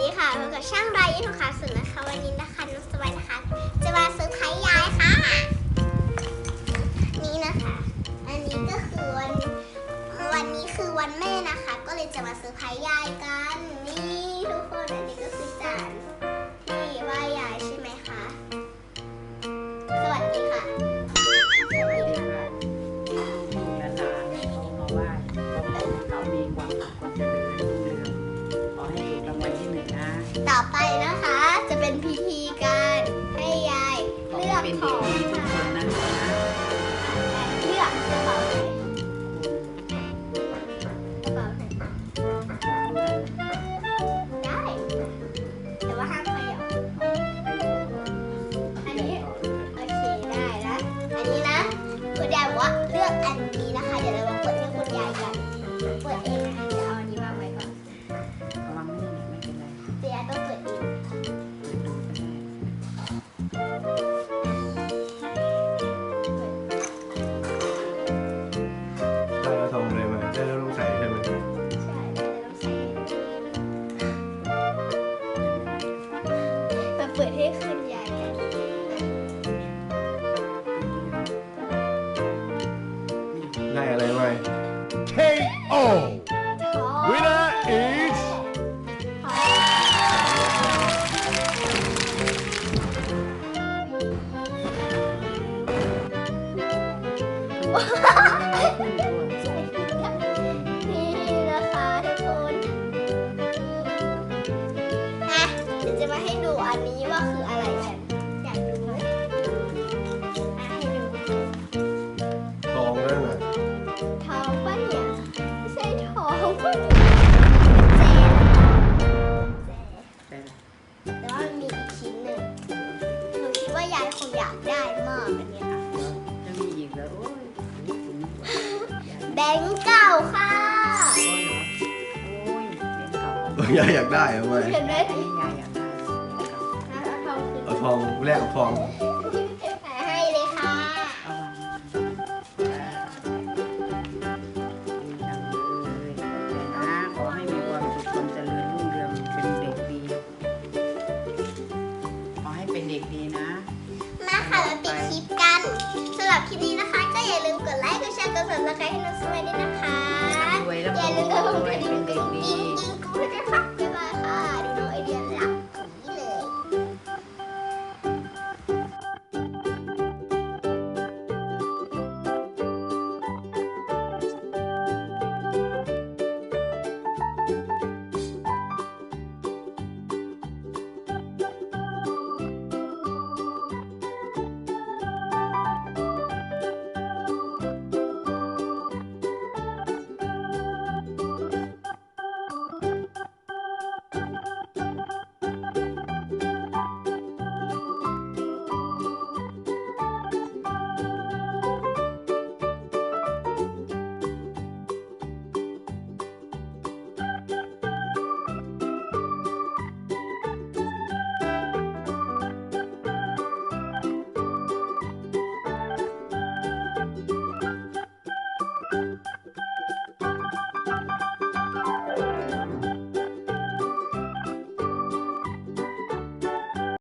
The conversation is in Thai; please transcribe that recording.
ดีค่ะพบกับช่างรายยุทธขาสุดนะคะ วันนี้นะคะน้องสบายนะคะ จะมาซอร์ไพรส์ยายค่ะ นี่นะคะ อันนี้ก็คือวันวันนี้คือวันแม่นะคะ ก็เลยจะมาซอร์ไพรส์ยายกัน นี่ทุกคนอันนี้ก็คือจานที่ไหว่ายายใช่ไหมคะ สวัสดีค่ะสวัสดีค่ะลูกและหลานเขามาว้ขอให้เขามีความสุขความเจริญ ไปนะคะ จะเป็นพิธีการให้ยายเลือกของ เปิดให้คุณยายกันได้อะไรมา KO! ท้อง Winner is ให้ดูอันนี้ว่าคืออะไรกันอยากดูไหมอะให้ดูทองนั่นน่ะทองปะเนี่ยไม่ใช่ทองปะเนี่ยเจนเจนได้ละแต่ว่ามันมีอีกชิ้นหนึ่งหนูคิดว่ายายคงอยากได้มากอันเนี้ยค่ะจะมีอีกแล้วโอ้ยโอ้ยคุณแบงค์เก่าค่ะ โอ้ยเหรอโอ้ยเป็นเก่าเออยายอยากได้เอาไหมเห็นไหมอันนี้ยายอยากได้ เป็นเก่